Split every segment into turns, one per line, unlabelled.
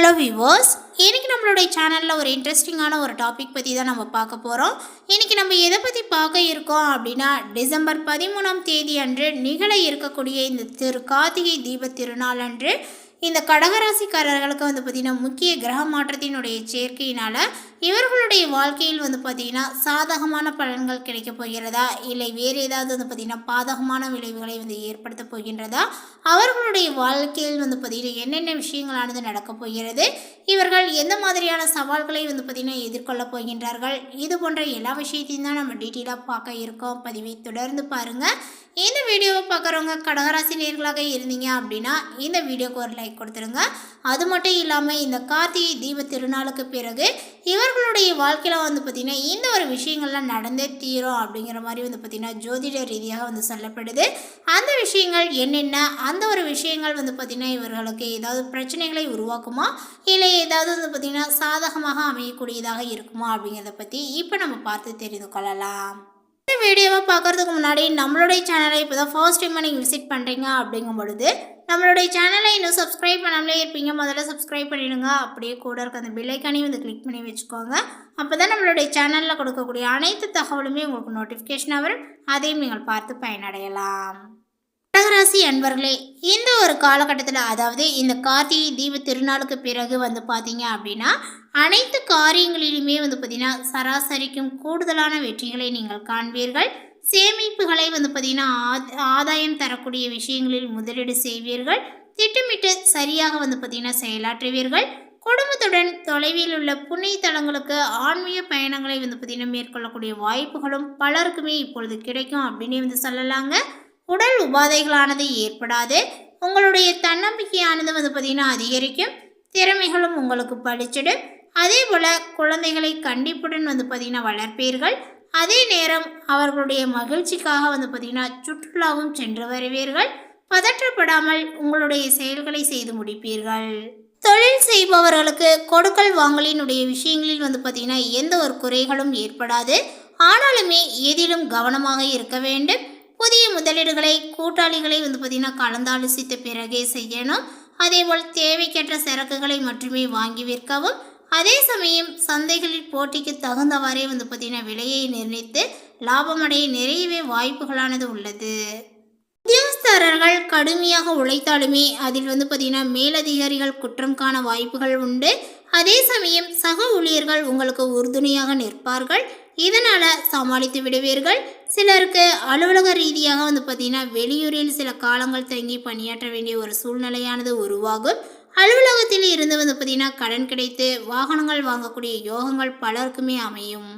Hello விவோஸ் இன்னைக்கு நம்மளுடைய சேனலில் ஒரு இன்ட்ரெஸ்டிங்கான ஒரு டாபிக் பற்றி தான் நம்ம பார்க்க போகிறோம் இன்னைக்கு நம்ம எதை பற்றி பார்க்க இருக்கோம் அப்படின்னா டிசம்பர் பதிமூணாம் தேதி அன்று நிகழ இருக்கக்கூடிய இந்த திரு கார்த்திகை தீப திருநாள் அன்று இந்த கடகராசிக்காரர்களுக்கு வந்து பார்த்திங்கன்னா முக்கிய கிரக மாற்றத்தினுடைய சேர்க்கையினால் இவர்களுடைய வாழ்க்கையில் வந்து பார்த்திங்கன்னா சாதகமான பலன்கள் கிடைக்கப் போகிறதா? இல்லை வேறு ஏதாவது வந்து பார்த்திங்கன்னா பாதகமான விளைவுகளை வந்து ஏற்படுத்த போகின்றதா? அவர்களுடைய வாழ்க்கையில் வந்து பார்த்திங்கன்னா என்னென்ன விஷயங்களானது நடக்கப் போகிறது? இவர்கள் எந்த மாதிரியான சவால்களை வந்து பார்த்திங்கன்னா எதிர்கொள்ளப் போகின்றார்கள்? இது போன்ற எல்லா விஷயத்தையும் தான் நம்ம டீட்டெயிலாக பார்க்க இருக்கோம். பதிவை தொடர்ந்து பாருங்கள் இந்த வீடியோவை பார்க்குறவங்க கடகராசி நேர்களாக இருந்தீங்க அப்படின்னா இந்த வீடியோக்கு ஒரு லைக் கொடுத்துருங்க. அது மட்டும் இல்லாமல் இந்த கார்த்திகை தீப திருநாளுக்கு பிறகு இவர்களுடைய வாழ்க்கையில் வந்து பார்த்திங்கன்னா இந்த ஒரு விஷயங்கள்லாம் நடந்தே தீரும் அப்படிங்கிற மாதிரி வந்து பார்த்திங்கன்னா ஜோதிட ரீதியாக வந்து சொல்லப்படுது. அந்த விஷயங்கள் என்னென்ன? அந்த ஒரு விஷயங்கள் வந்து பார்த்திங்கன்னா இவர்களுக்கு ஏதாவது பிரச்சனைகளை உருவாக்குமா? இல்லை ஏதாவது வந்து பார்த்திங்கன்னா சாதகமாக அமையக்கூடியதாக இருக்குமா? அப்படிங்கிறத பற்றி இப்போ நம்ம பார்த்து தெரிந்து கொள்ளலாம். இந்த வீடியோவை பார்க்குறதுக்கு முன்னாடி நம்மளுடைய சேனலை இப்போ தான் ஃபர்ஸ்ட் டைம் நீங்கள் விசிட் பண்ணுறீங்க அப்படிங்கும் பொழுது நம்மளுடைய சேனலை இன்னும் சப்ஸ்கிரைப் பண்ணாமலே இருப்பீங்க. முதல்ல சப்ஸ்கிரைப் பண்ணிடுங்க. அப்படியே கூட இருக்க அந்த பில்லைக்கானே வந்து கிளிக் பண்ணி வச்சுக்கோங்க. அப்போ தான் நம்மளுடைய சேனலில் கொடுக்கக்கூடிய அனைத்து தகவலுமே உங்களுக்கு நோட்டிஃபிகேஷனாக வரும். அதையும் நீங்கள் பார்த்து பயனடையலாம். கடகராசி அன்பர்களே இந்த ஒரு காலகட்டத்தில் அதாவது இந்த கார்த்திகை தீப திருநாளுக்கு பிறகு வந்து பார்த்தீங்க அப்படின்னா அனைத்து காரியங்களிலுமே வந்து பார்த்திங்கன்னா சராசரிக்கும் கூடுதலான வெற்றிகளை நீங்கள் காண்பீர்கள். சேமிப்புகளை வந்து பார்த்திங்கன்னா ஆத்- ஆதாயம் தரக்கூடிய விஷயங்களில் முதலீடு செய்வீர்கள். திட்டமிட்டு சரியாக வந்து பார்த்தீங்கன்னா செயலாற்றுவீர்கள். குடும்பத்துடன் தொலைவில் உள்ள புண்ணிய தலங்களுக்கு ஆன்மீக பயணங்களை வந்து பார்த்தீங்கன்னா மேற்கொள்ளக்கூடிய வாய்ப்புகளும் பலருக்குமே இப்பொழுது கிடைக்கும் அப்படின்னு வந்து சொல்லலாங்க. உடல் உபாதைகளானது ஏற்படாது. உங்களுடைய தன்னம்பிக்கையானது வந்து பார்த்திங்கன்னா அதிகரிக்கும். திறமைகளும் உங்களுக்கு பழிச்சிடும் அதே போல் குழந்தைகளை கண்டிப்புடன் வந்து பார்த்திங்கன்னா வளர்ப்பீர்கள். அதே நேரம் அவர்களுடைய மகிழ்ச்சிக்காக வந்து பார்த்திங்கன்னா சுற்றுலாவும் சென்று வருவீர்கள். பதற்றப்படாமல் உங்களுடைய செயல்களை செய்து முடிப்பீர்கள். தொழில் செய்பவர்களுக்கு கொடுக்கல் வாங்கலினுடைய விஷயங்களில் வந்து பார்த்திங்கன்னா எந்த ஒரு குறைகளும் ஏற்படாது. ஆனாலுமே எதிலும் கவனமாக இருக்க வேண்டும். புதிய முதலீடுகளை கூட்டாளிகளை வந்து பார்த்திங்கன்னா கலந்தாலோசித்த பிறகே செய்யணும். அதேபோல் தேவைக்கேற்ற சரக்குகளை மட்டுமே வாங்கி விற்கவும் அதே சமயம் சந்தைகளில் போட்டிக்கு தகுந்தவாறே வந்து பார்த்தீங்கன்னா விலையை நிர்ணயித்து லாபமடைய நிறையவே வாய்ப்புகளானது உள்ளது. உத்தியோகஸ்தரர்கள் கடுமையாக உழைத்தாலுமே அதில் வந்து பார்த்திங்கன்னா மேலதிகாரிகள் குற்றம் காண வாய்ப்புகள் உண்டு. அதே சமயம் சக ஊழியர்கள் உங்களுக்கு உறுதுணையாக நிற்பார்கள். இதனால் சமாளித்து விடுவீர்கள். சிலருக்கு அலுவலக ரீதியாக வந்து பார்த்திங்கன்னா வெளியூரில் சில காலங்கள் தங்கி பணியாற்ற வேண்டிய ஒரு சூழ்நிலையானது உருவாகும். அலுவலகத்தில் இருந்து வந்து பார்த்தீங்கன்னா கடன் கிடைத்து வாகனங்கள் வாங்கக்கூடிய யோகங்கள் பலருக்குமே அமையும்.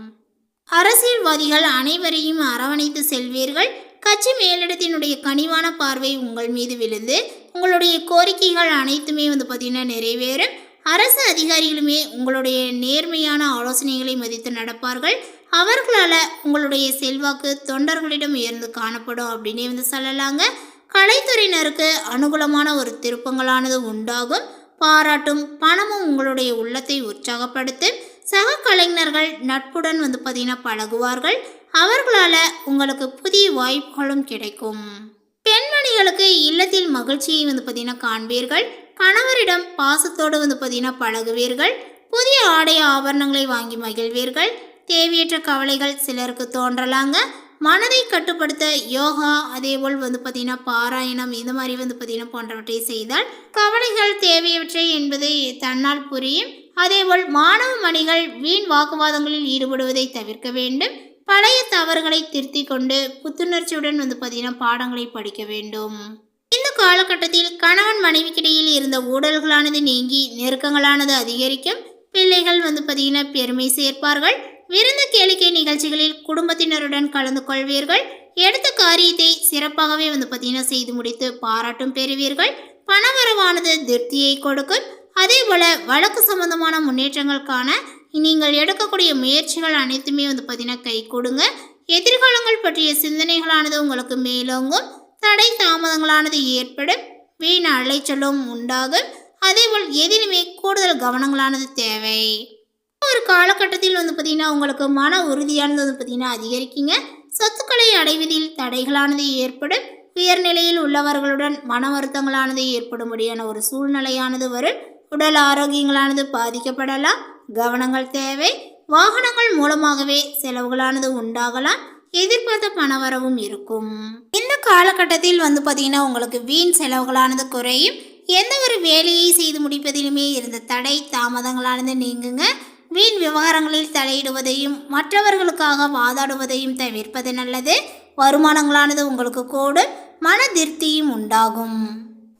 அரசியல்வாதிகள் அனைவரையும் அரவணைத்து செல்வீர்கள். கட்சி மேலிடத்தினுடைய கனிவான பார்வை உங்கள் மீது விழுந்து உங்களுடைய கோரிக்கைகள் அனைத்துமே வந்து பார்த்திங்கன்னா நிறைவேறும். அரசு அதிகாரிகளுமே உங்களுடைய நேர்மையான ஆலோசனைகளை மதித்து நடப்பார்கள். அவர்களால் உங்களுடைய செல்வாக்கு தொண்டர்களிடம் உயர்ந்து காணப்படும் அப்படின்னே வந்து சொல்லலாங்க. கலைத்துறையினருக்கு அனுகூலமான ஒரு திருப்பங்களானது உண்டாகும். பாராட்டும் பணமும் உங்களுடைய உள்ளத்தை உற்சாகப்படுத்தும் சக கலைஞர்கள் நட்புடன் வந்து பார்த்தீங்கன்னா பழகுவார்கள். அவர்களால் உங்களுக்கு புதிய வாய்ப்புகளும் கிடைக்கும். பெண்மணிகளுக்கு இல்லத்தில் மகிழ்ச்சியை வந்து பார்த்தீங்கன்னா காண்பீர்கள். கணவரிடம் பாசத்தோடு வந்து பார்த்தீங்கன்னா பழகுவீர்கள். புதிய ஆடை ஆபரணங்களை வாங்கி மகிழ்வீர்கள். தேவையற்ற கவலைகள் சிலருக்கு தோன்றலாங்க. மனதை கட்டுப்படுத்த யோகா அதேபோல் வந்து பார்த்திங்கன்னா பாராயணம் இந்த மாதிரி வந்து பார்த்திங்கன்னா போன்றவற்றை செய்தால் கவலைகள் தேவையற்றை என்பது தன்னால் புரியும். அதேபோல் மாணவ மணிகள் வீண் வாக்குவாதங்களில் ஈடுபடுவதை தவிர்க்க வேண்டும். பழைய தவறுகளை திருத்தி கொண்டு புத்துணர்ச்சியுடன் வந்து பார்த்திங்கன்னா பாடங்களை படிக்க வேண்டும். இந்த காலகட்டத்தில் கணவன் மனைவிக்கிடையில் இருந்த ஊழல்களானது நீங்கி நெருக்கங்களானது அதிகரிக்கும். பிள்ளைகள் வந்து பார்த்தீங்கன்னா பெருமை சேர்ப்பார்கள். விருந்து கேளிக்கை நிகழ்ச்சிகளில் குடும்பத்தினருடன் கலந்து கொள்வீர்கள். எடுத்த காரியத்தை சிறப்பாகவே வந்து பார்த்தீங்கன்னா செய்து முடித்து பாராட்டும் பெறுவீர்கள். பணவரவானது திருப்தியை கொடுக்கும். அதே போல வழக்கு சம்பந்தமான முன்னேற்றங்களுக்கான நீங்கள் எடுக்கக்கூடிய முயற்சிகள் அனைத்துமே வந்து பார்த்தீங்கன்னா கை கொடுங்க. எதிர்காலங்கள் பற்றிய சிந்தனைகளானது உங்களுக்கு மேலோங்கும். தடை தாமதங்களானது ஏற்படும். வீண் அலைச்சலும் உண்டாகும். அதேபோல் எதிலுமே கூடுதல் கவனங்களானது தேவை. ஒரு காலகட்டத்தில் வந்து பார்த்திங்கன்னா உங்களுக்கு மன உறுதியானது வந்து பார்த்திங்கன்னா அதிகரிக்குங்க. சொத்துக்களை அடைவதில் தடைகளானது ஏற்படும். உயர்நிலையில் உள்ளவர்களுடன் மன வருத்தங்களானது ஏற்படும்படியான ஒரு சூழ்நிலையானது வரும். உடல் ஆரோக்கியங்களானது பாதிக்கப்படலாம். கவனங்கள் தேவை. வாகனங்கள் மூலமாகவே செலவுகளானது உண்டாகலாம். எதிர்பார்த்த பணவரவும் இருக்கும். இந்த காலகட்டத்தில் வந்து பார்த்தீங்கன்னா உங்களுக்கு வீண் செலவுகளானது குறையும். எந்த ஒரு வேலையை செய்து முடிப்பதிலுமே இருந்த தடை தாமதங்களானது நீங்குங்க. வீண் விவகாரங்களில் தலையிடுவதையும் மற்றவர்களுக்காக வாதாடுவதையும் தவிர்ப்பது நல்லது. வருமானங்களானது உங்களுக்கு கூடும் மன திருப்தியும் உண்டாகும்.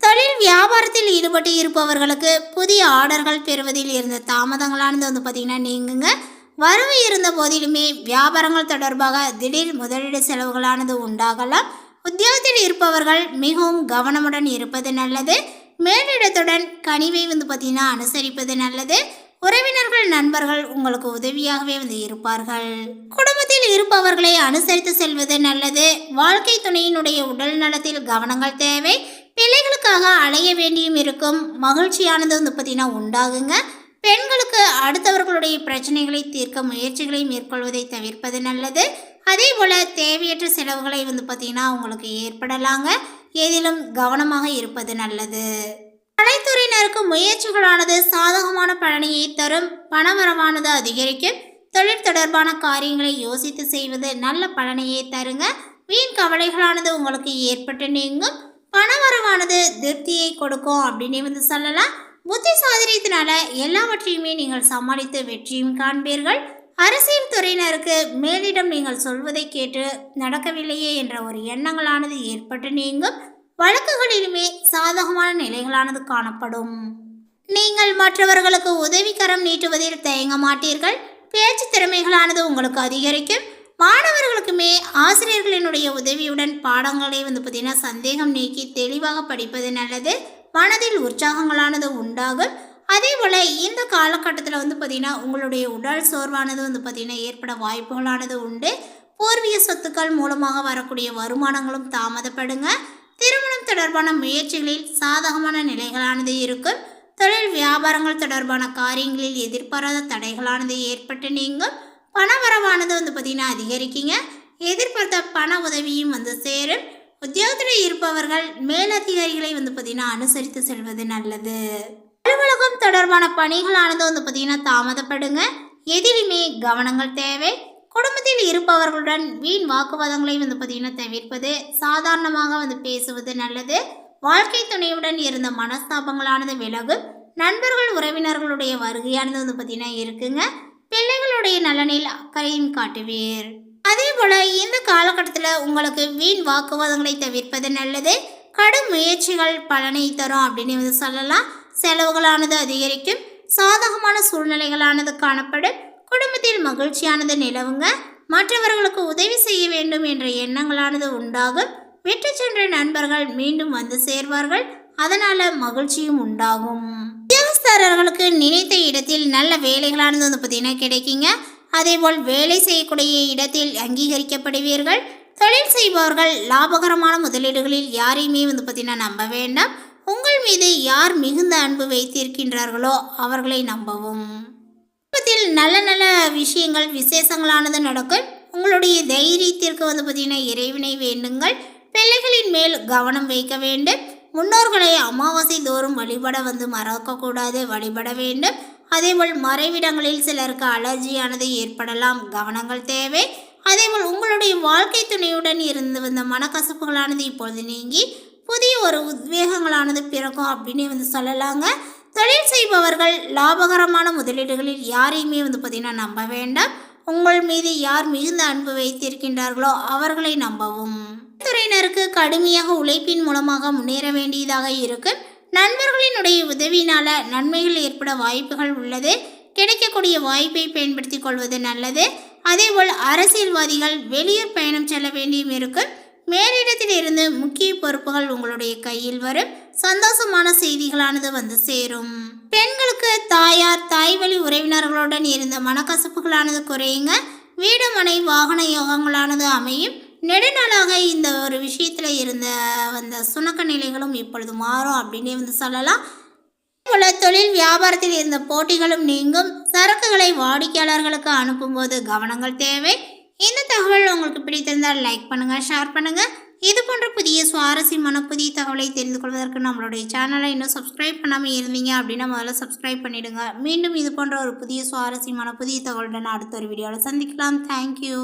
தொழில் வியாபாரத்தில் ஈடுபட்டு இருப்பவர்களுக்கு புதிய ஆர்டர்கள் பெறுவதில் இருந்த தாமதங்களானது வந்து பார்த்திங்கன்னா நீங்குங்க. வரவு இருந்த போதிலுமே வியாபாரங்கள் தொடர்பாக திடீர் முதலீடு செலவுகளானது உண்டாகலாம். உத்தியோகத்தில் இருப்பவர்கள் மிகவும் கவனமுடன் இருப்பது நல்லது. மேலிடத்துடன் கனிவை வந்து பார்த்திங்கன்னா அனுசரிப்பது நல்லது. உறவினர்கள் நண்பர்கள் உங்களுக்கு உதவியாகவே வந்து இருப்பார்கள். குடும்பத்தில் இருப்பவர்களை அனுசரித்து செல்வது நல்லது. வாழ்க்கை துணையினுடைய உடல் நலத்தில் கவனங்கள் தேவை. பிள்ளைகளுக்காக அலைய வேண்டியும் இருக்கும். மகிழ்ச்சியானது வந்து பார்த்தீங்கன்னா உண்டாகுங்க. பெண்களுக்கு அடுத்தவர்களுடைய பிரச்சனைகளை தீர்க்க முயற்சிகளை மேற்கொள்வதை தவிர்ப்பது நல்லது. அதே போல் தேவையற்ற செலவுகளை வந்து பார்த்தீங்கன்னா உங்களுக்கு ஏற்படலாங்க. ஏதிலும் கவனமாக இருப்பது நல்லது. கலைத்துறையினருக்கு முயற்சிகளானது சாதகமான பலனையை தரும். பணவரவானது அதிகரிக்கும். தொழில் தொடர்பான காரியங்களை யோசித்து செய்வது நல்ல பலனையே தருங்க. வீண் கவலைகளானது உங்களுக்கு ஏற்பட்டு நீங்கும். பணவரவானது திருப்தியை கொடுக்கும் அப்படின்னே வந்து சொல்லலாம். புத்தி சாதனத்தினால எல்லாவற்றையுமே நீங்கள் சமாளித்து வெற்றியும் காண்பீர்கள். அரசியல் துறையினருக்கு மேலிடம் நீங்கள் சொல்வதை கேட்டு நடக்கவில்லையே என்ற ஒரு எண்ணங்களானது ஏற்பட்டு நீங்கும். வழக்குகளிலுமே சாதகமான நிலைகளானது காணப்படும். நீங்கள் மற்றவர்களுக்கு உதவிக்கரம் நீட்டுவதில் தயங்க மாட்டீர்கள். பேச்சு திறமைகளானது உங்களுக்கு அதிகரிக்கும். மாணவர்களுக்குமே ஆசிரியர்களினுடைய உதவியுடன் பாடங்களை வந்து பார்த்தீங்கன்னா சந்தேகம் நீக்கி தெளிவாக படிப்பது நல்லது. மனதில் உற்சாகங்களானது உண்டாகும். அதே போல் இந்த காலகட்டத்தில் வந்து பார்த்திங்கன்னா உங்களுடைய உடல் சோர்வானது வந்து பார்த்திங்கன்னா ஏற்பட வாய்ப்புகளானது உண்டு. பூர்வீக சொத்துக்கள் மூலமாக வரக்கூடிய வருமானங்களும் தாமதப்படுங்க. திருமணம் தொடர்பான முயற்சிகளில் சாதகமான நிலைகளானது இருக்கும் தொழில் வியாபாரங்கள் தொடர்பான காரியங்களில் எதிர்பாராத தடைகளானது ஏற்பட்டு நீங்கள் பணவரவானது வந்து பார்த்திங்கன்னா அதிகரிக்குங்க. எதிர்பார்த்த பண உதவியும் வந்து சேரும். உத்தியோகத்தில் இருப்பவர்கள் மேலதிகாரிகளை வந்து பார்த்திங்கன்னா அனுசரித்து செல்வது நல்லது. அலுவலகம் தொடர்பான பணிகளானது வந்து பார்த்திங்கன்னா தாமதப்படுங்க. எதிலுமே கவனங்கள் தேவை. குடும்பத்தில் இருப்பவர்களுடன் வீண் வாக்குவாதங்களை வந்து பார்த்திங்கன்னா தவிர்ப்பது சாதாரணமாக வந்து பேசுவது நல்லது. வாழ்க்கை துணையுடன் இருந்த மனஸ்தாபங்களானது விலகும். நண்பர்கள் உறவினர்களுடைய வருகையானது வந்து பார்த்திங்கன்னா இருக்குங்க. பிள்ளைகளுடைய நலனில் அக்கறையும் காட்டுவீர். அதே போல் இந்த காலகட்டத்தில் உங்களுக்கு வீண் வாக்குவாதங்களை தவிர்ப்பது நல்லது. கடும் முயற்சிகள் பலனை தரும் அப்படின்னு வந்து சொல்லலாம். செலவுகளானது அதிகரிக்கும். சாதகமான சூழ்நிலைகளானது காணப்படும். குடும்பத்தில் மகிழ்ச்சியானது நிலவுங்க. மற்றவர்களுக்கு உதவி செய்ய வேண்டும் என்ற எண்ணங்களானது உண்டாகும். விட்டு சென்ற நண்பர்கள் மீண்டும் வந்து சேர்வார்கள். அதனால மகிழ்ச்சியும் உண்டாகும். உத்தியோகஸ்தரர்களுக்கு நினைத்த இடத்தில் நல்ல வேலைகளானது வந்து பார்த்தீங்கன்னா கிடைக்குங்க. அதேபோல் வேலை செய்யக்கூடிய இடத்தில் அங்கீகரிக்கப்படுவீர்கள். தொழில் செய்பவர்கள் லாபகரமான முதலீடுகளில் யாரையுமே வந்து பார்த்தீங்கன்னா நம்ப வேண்டாம். உங்கள் மீது யார் மிகுந்த அன்பு வைத்திருக்கின்றார்களோ அவர்களை நம்பவும். நல்ல நல்ல விஷயங்கள் விசேஷங்களானது நடக்கும். உங்களுடைய தைரியத்திற்கு வந்து பார்த்தீங்கன்னா இறைவனை வேண்டுங்கள். பிள்ளைகளின் மேல் கவனம் வைக்க வேண்டும். முன்னோர்களை அமாவாசை தோறும் வழிபட வந்து மறக்கக்கூடாது வழிபட வேண்டும். அதேபோல் மறைவிடங்களில் சிலருக்கு அலர்ஜியானது ஏற்படலாம் கவனங்கள் தேவை. அதேபோல் உங்களுடைய வாழ்க்கை துணையுடன் இருந்து வந்த மனக்கசப்புகளானது இப்பொழுது நீங்கி புதிய ஒரு உத்வேகங்களானது பிறக்கும் அப்படின்னு வந்து சொல்லலாங்க. தொழில் செய்பவர்கள் லாபகரமான முதலீடுகளில் யாரையுமே வந்து பார்த்தீங்கன்னா நம்ப வேண்டாம். உங்கள் மீது யார் மிகுந்த அன்பு வைத்திருக்கின்றார்களோ அவர்களை நம்பவும். துறையினருக்கு கடுமையாக உழைப்பின் மூலமாக முன்னேற வேண்டியதாக இருக்கும் நண்பர்களினுடைய உதவியினால நன்மைகள் ஏற்பட வாய்ப்புகள் உள்ளது. கிடைக்கக்கூடிய வாய்ப்பை பயன்படுத்திக் கொள்வது நல்லது. அதேபோல் அரசியல்வாதிகள் வெளியூர் பயணம் செல்ல வேண்டியும் இருக்கும் மேலிடத்திலிருந்து முக்கிய பொறுப்புகள் உங்களுடைய கையில் வரும். சந்தோஷமான செய்திகளானது வந்து சேரும். பெண்களுக்கு தாயார் தாய் வழி உறவினர்களுடன் இருந்த மனக்கசப்புகளானது குறையுங்க. வீடு மனை வாகன யோகங்களானது அமையும். நெடுநாளாக இந்த ஒரு விஷயத்தில் இருந்த அந்த சுணக்க நிலைகளும் இப்பொழுது மாறும் அப்படின்னே வந்து சொல்லலாம். போல தொழில் வியாபாரத்தில் இருந்த போட்டிகளும் நீங்கும். சரக்குகளை வாடிக்கையாளர்களுக்கு அனுப்பும்போது கவனங்கள் தேவை. இந்த தகவல் உங்களுக்கு பிடித்திருந்தால் லைக் பண்ணுங்கள் ஷேர் பண்ணுங்கள் இது போன்ற புதிய சுவாரஸ்யமான புதிய தகவலை தெரிந்து கொள்வதற்கு நம்மளுடைய சேனலை இன்னும் சப்ஸ்கிரைப் பண்ணாமல் இருந்தீங்க அப்படின்னா முதல்ல சப்ஸ்கிரைப் பண்ணிடுங்க. மீண்டும் இது போன்ற ஒரு புதிய சுவாரஸ்யமான புதிய தகவலுடன் அடுத்த ஒரு வீடியோவில் சந்திக்கலாம். தேங்க்யூ